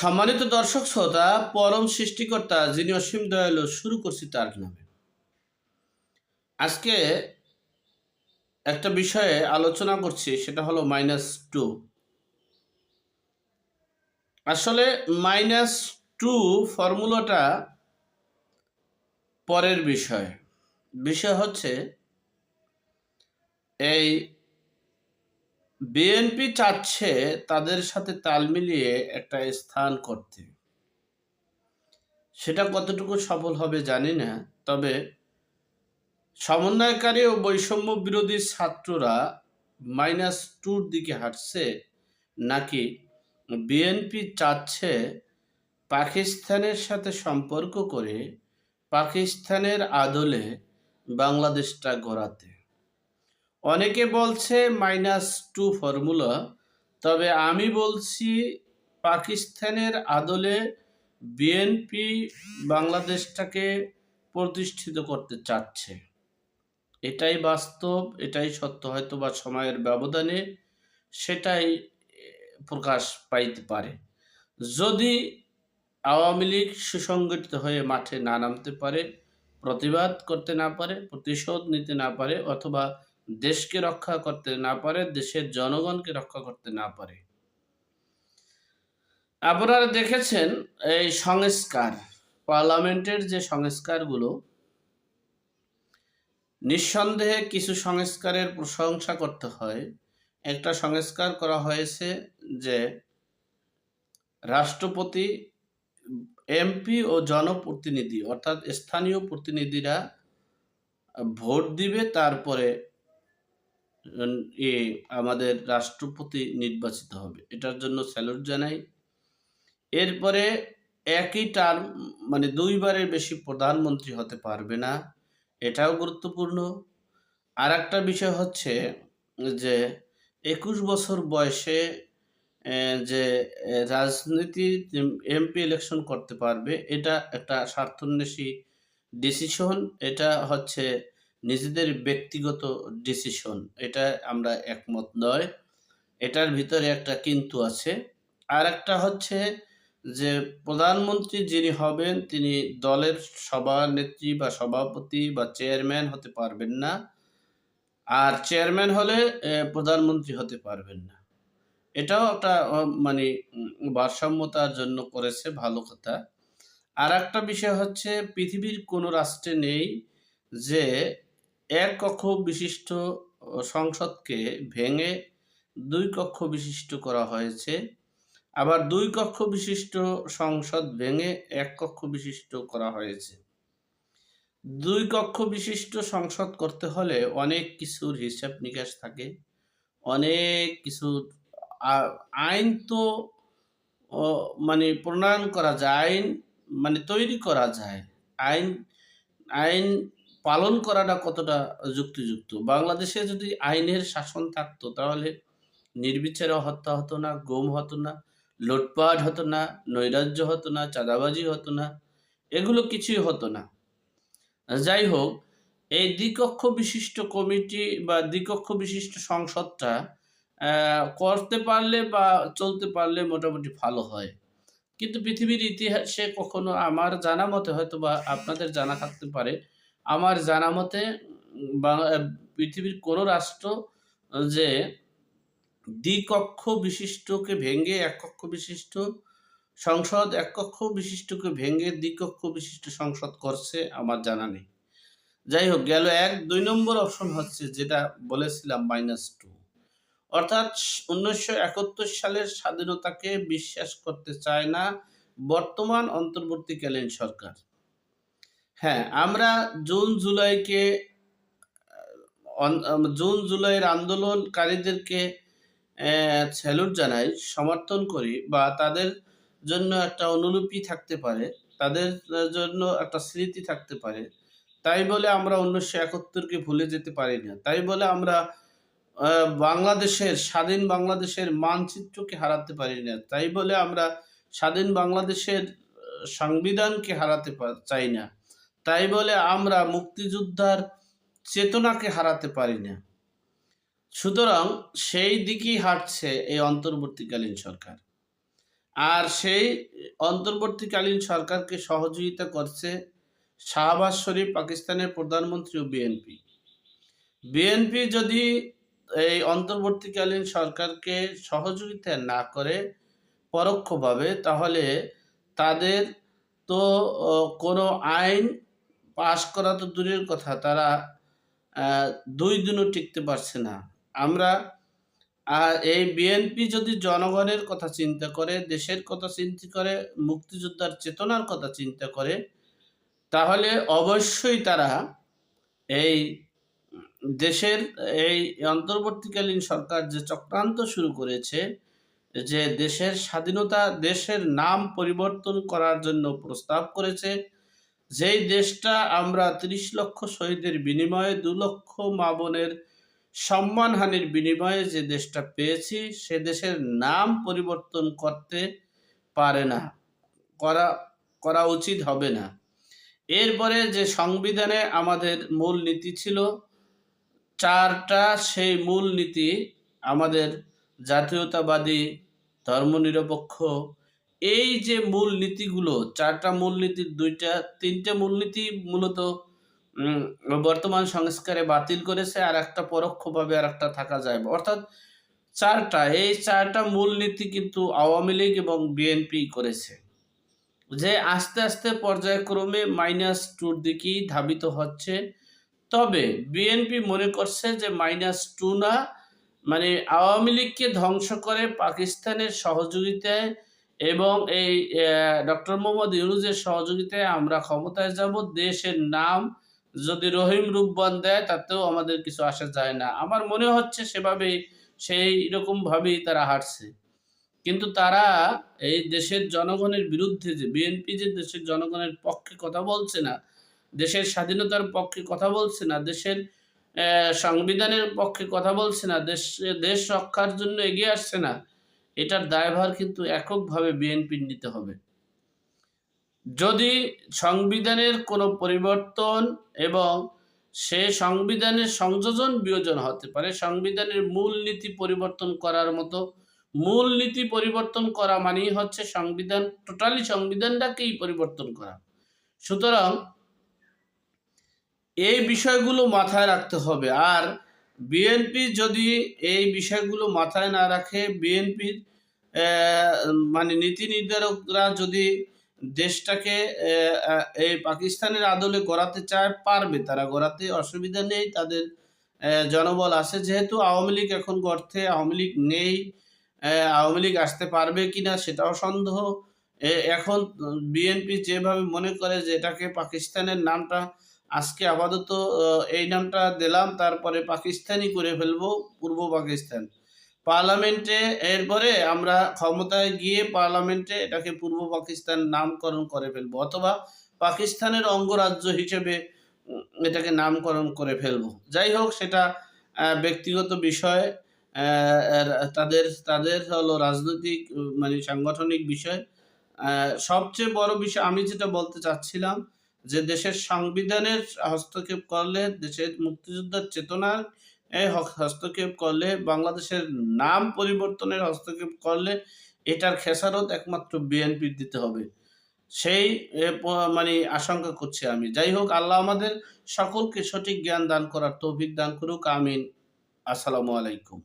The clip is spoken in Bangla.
সম্মানিত দর্শক শ্রোতা, পরম সৃষ্টিকর্তা যিনি অসীম দয়ালু শুরু করছি তার নামে। আজকে একটা বিষয়ে আলোচনা করছি, সেটা হলো মাইনাস টু আসলে মাইনাস টু ফর্মুলাটা পরের বিষয়। বিষয় হচ্ছে এই বিএনপি চাচ্ছে তাদের সাথে তাল মিলিয়ে একটা স্থান করতে। সেটা কতটুকু সফল হবে জানি না, তবে সমন্বয়কারী ও বৈষম্য বিরোধী ছাত্ররা মাইনাস টুর দিকে হাঁটছে, নাকি বিএনপি চাচ্ছে পাকিস্তানের সাথে সম্পর্ক করে পাকিস্তানের আদলে বাংলাদেশটা গড়াতে? অনেকে বলছে মাইনাস টু ফর্মুলা তবে আমি বলছি পাকিস্তানের আদলে বিএনপি বাংলাদেশটাকে প্রতিষ্ঠিত করতে চাচ্ছে। এটাই বাস্তব, এটাই সত্য হয়তো বা সময়ের ব্যবধানে সেটাই প্রকাশ পাইতে পারে। যদি আওয়ামী লীগ সুসংগঠিত হয়ে মাঠে না নামতে পারে, প্রতিবাদ করতে না পারে, প্রতিশোধ নিতে না পারে অথবা দেশকে রক্ষা করতে না পারে, দেশের জনগণকে রক্ষা করতে না পারে। আপনারা দেখেছেন এই সংস্কার, পার্লামেন্টের যে সংস্কারগুলো, নিঃসন্দেহে কিছু সংস্কারের প্রশংসা করতে হয়। একটা সংস্কার করা হয়েছে যে রাষ্ট্রপতি, এমপি ও জনপ্রতিনিধি, অর্থাৎ স্থানীয় প্রতিনিধিরা ভোট দিবে, তারপরে এ আমাদের রাষ্ট্রপতি নির্বাচিত হবে। এটার জন্য স্যালুট জানাই। এরপরে একই টার্ম মানে দুইবারের বেশি প্রধানমন্ত্রী হতে পারবে না, এটাও গুরুত্বপূর্ণ। আর একটা বিষয় হচ্ছে যে একুশ বছর বয়সে যে রাজনীতি এমপি ইলেকশন করতে পারবে, এটা একটা স্বার্থন্বেষী ডিসিশন এটা হচ্ছে নিজেদের ব্যক্তিগত ডিসিশন এটা আমরা একমত নয়। এটার ভিতরে একটা কিন্তু আছে। আর একটা হচ্ছে যে, প্রধানমন্ত্রী যিনি হবেন, তিনি দলের সভানেত্রী বা সভাপতি বা চেয়ারম্যান হতে পারবেন না। আর চেয়ারম্যান হলে প্রধানমন্ত্রী হতে পারবেন না। এটাও একটা মানে ভারসাম্যতার জন্য করেছে, ভালো কথা। আর একটা বিষয় হচ্ছে, পৃথিবীর কোনো রাষ্ট্রে নেই যে এক কক্ষ বিশিষ্ট সংসদকে ভেঙে দুই কক্ষ বিশিষ্ট করা হয়েছে। আবার দুই কক্ষ বিশিষ্ট সংসদ ভেঙে এক কক্ষ বিশিষ্ট করা হয়েছে। দুই কক্ষ বিশিষ্ট সংসদ করতে হলে অনেক কিছুর হিসাব নিকাশ থাকে। অনেক কিছুর আইন তো মানে প্রণয়ন করা যায় আইন মানে তৈরি করা যায়। আইন আইন পালন করাটা কতটা যুক্তিযুক্ত? বাংলাদেশে যদি আইনের শাসন থাকতো, তাহলে নির্বিচারে হত্যা হতো না, গুম হতো না, লুটপাট হতো না, নৈরাজ্য হতো না, চাঁদাবাজি হতো না, এগুলো কিছুই হতো না। যাই হোক, এই দ্বিকক্ষ বিশিষ্ট কমিটি বা দ্বিকক্ষ বিশিষ্ট সংসদটা করতে পারলে বা চলতে পারলে মোটামুটি ভালো হয়। কিন্তু পৃথিবীর ইতিহাসে কখনো আমার জানা মতে হয়তো বা আপনাদের জানা থাকতে পারে আমার জানা মতে পৃথিবীর কোনো রাষ্ট্র যে দ্বিকক্ষ বিশিষ্টকে ভেঙে এক কক্ষ বিশিষ্ট সংসদ এক কক্ষ বিশিষ্টকে ভেঙে দ্বিকক্ষ বিশিষ্ট সংসদ করছে, আমার জানা নেই। যাই হোক, গেল এক, দুই নম্বর অপশন হচ্ছে যেটা বলেছিলাম মাইনাস টু অর্থাৎ উনিশশো একাত্তর সালের স্বাধীনতাকে বিশ্বাস করতে চায় না বর্তমান অন্তর্বর্তীকালীন সরকার। হ্যাঁ আমরা জুন জুলাইকে জুন জুলাইয়ের আন্দোলনকারীদেরকে স্যালুট জানাই, সমর্থন করি বা তাদের জন্য একটা অনুলিপি থাকতে পারে, তাদের জন্য একটা স্মৃতি থাকতে পারে। তাই বলে আমরা উনিশশো একাত্তরকে ভুলে যেতে পারি না। তাই বলে আমরা বাংলাদেশের, স্বাধীন বাংলাদেশের মানচিত্রকে হারাতে পারি না। তাই বলে আমরা স্বাধীন বাংলাদেশের সংবিধানকে হারাতে চাই না। তাই বলে আমরা মুক্তিযোদ্ধার চেতনাকে হারাতে পারি না। সুতরাং সেই দিকেই হাঁটছে এই অন্তর্বর্তীকালীন সরকার। আর সেই অন্তর্বর্তীকালীন সরকারকে সহযোগিতা করছে শাহবাজ শরীফ, পাকিস্তানের প্রধানমন্ত্রী ও বিএনপি। বিএনপি যদি এই অন্তর্বর্তীকালীন সরকারকে সহযোগিতা না করে পরোক্ষভাবে, তাহলে তাদের তো কোনো আইন পাশ করা তো দূরের কথা, তারা দুই দিনও টিকতে পারছে না। আমরা আর এই বিএনপি যদি জনগণের কথা চিন্তা করে, দেশের কথা চিন্তা করে, মুক্তিযোদ্ধার চেতনার কথা চিন্তা করে, তাহলে অবশ্যই তারা এই দেশের, এই অন্তর্বর্তীকালীন সরকার যে চক্রান্ত শুরু করেছে, যে দেশের স্বাধীনতা, দেশের নাম পরিবর্তন করার জন্য প্রস্তাব করেছে যেই দেশটা আমরা ত্রিশ লক্ষ শহীদের বিনিময়ে, দু লক্ষ মা বোনের সম্মানহানির বিনিময়ে যে দেশটা পেয়েছি, সে দেশের নাম পরিবর্তন করতে পারে না, করা করা উচিত হবে না। এরপরে যে সংবিধানে আমাদের মূল নীতি ছিল, চারটা সেই মূল নীতি আমাদের জাতীয়তাবাদী, ধর্মনিরপেক্ষ এই যে মূল নীতিগুলো, চারটা মূলনীতির দুইটা, তিনটে মূলনীতি মূলত বর্তমান সংস্কারে বাতিল করেছে আর একটা পরোক্ষভাবে আর একটা থাকা যায়। অর্থাৎ চারটা, এই চারটা মূলনীতি কিন্তু আওয়ামী লীগ এবং বিএনপি করেছে। যে আস্তে আস্তে পর্যায়ক্রমে মাইনাস টুর দিকেই ধাবিত হচ্ছে। তবে বিএনপি মনে করছে যে মাইনাস টু না মানে আওয়ামী লীগকে ধ্বংস করে পাকিস্তানের সহযোগিতায় এবং এই ডক্টর মোহাম্মদ ইউনুজের সহযোগিতায় আমরা ক্ষমতায় যাব। দেশের নাম যদি রহিম রূপবান দেয়, তাতেও আমাদের কিছু আসা যায় না। আমার মনে হচ্ছে সেভাবেই, সেই রকমভাবেই তারা হাঁটছে কিন্তু তারা এই দেশের জনগণের বিরুদ্ধে যে বিএনপি যে দেশের জনগণের পক্ষে কথা বলছে না, দেশের স্বাধীনতার পক্ষে কথা বলছে না, দেশের সংবিধানের পক্ষে কথা বলছে না, দেশ দেশ রক্ষার জন্য এগিয়ে আসছে না এটার দায়ভার কিন্তু এককভাবে বিএনপির নিতে হবে। যদি সংবিধানের কোনো পরিবর্তন এবং সে সংবিধানের সংযোজন বিয়োজন হতে পারে, সংবিধানের মূল নীতি পরিবর্তন করার মতো, মূল নীতি পরিবর্তন করা মানেই হচ্ছে সংবিধান, টোটালি সংবিধানটাকেই পরিবর্তন করা। সুতরাং এই বিষয়গুলো মাথায় রাখতে হবে। আর বিএনপি যদি এই বিষয়গুলো মাথায় না রাখে বিএনপির মানে নীতি নির্ধারকরা যদি দেশটাকে এই পাকিস্তানের আদলে গড়াতে চায়, পারবে। তারা গড়াতে অসুবিধা নেই, তাদের জনবল আছে। যেহেতু আওয়ামী লীগ এখন গর্তে আওয়ামী লীগ নেই আওয়ামী লীগ আসতে পারবে কিনা সেটাও সন্দেহ। এখন বিএনপি যেভাবে মনে করে যে এটাকে পাকিস্তানের নামটা আজকে আপাতত এই নামটা দিলাম, তারপরে পাকিস্তানি করে ফেলব, পূর্ব পাকিস্তান। পার্লামেন্টে, এরপরে আমরা ক্ষমতায় গিয়ে পার্লামেন্টে এটাকে পূর্ব পাকিস্তান নামকরণ করে ফেলব, অথবা পাকিস্তানের অঙ্গরাজ্য হিসেবে এটাকে নামকরণ করে ফেলব। যাই হোক, সেটা ব্যক্তিগত বিষয় তাদের তাদের হলো রাজনৈতিক মানে সাংগঠনিক বিষয়। সবচেয়ে বড় বিষয়, আমি যেটা বলতে চাচ্ছিলাম যে দেশের সংবিধানের হস্তক্ষেপ করলে, দেশের মুক্তিযোদ্ধার চেতনার হস্তক্ষেপ করলে, বাংলাদেশের নাম পরিবর্তনের হস্তক্ষেপ করলে, এটার খেসারত একমাত্র বিএনপির দিতে হবে। সেই মানে আশঙ্কা করছি আমি। যাই হোক, আল্লাহ আমাদের সকলকে সঠিক জ্ঞান দান করার তৌফিক দান করুক। আমিন। আসসালামু আলাইকুম।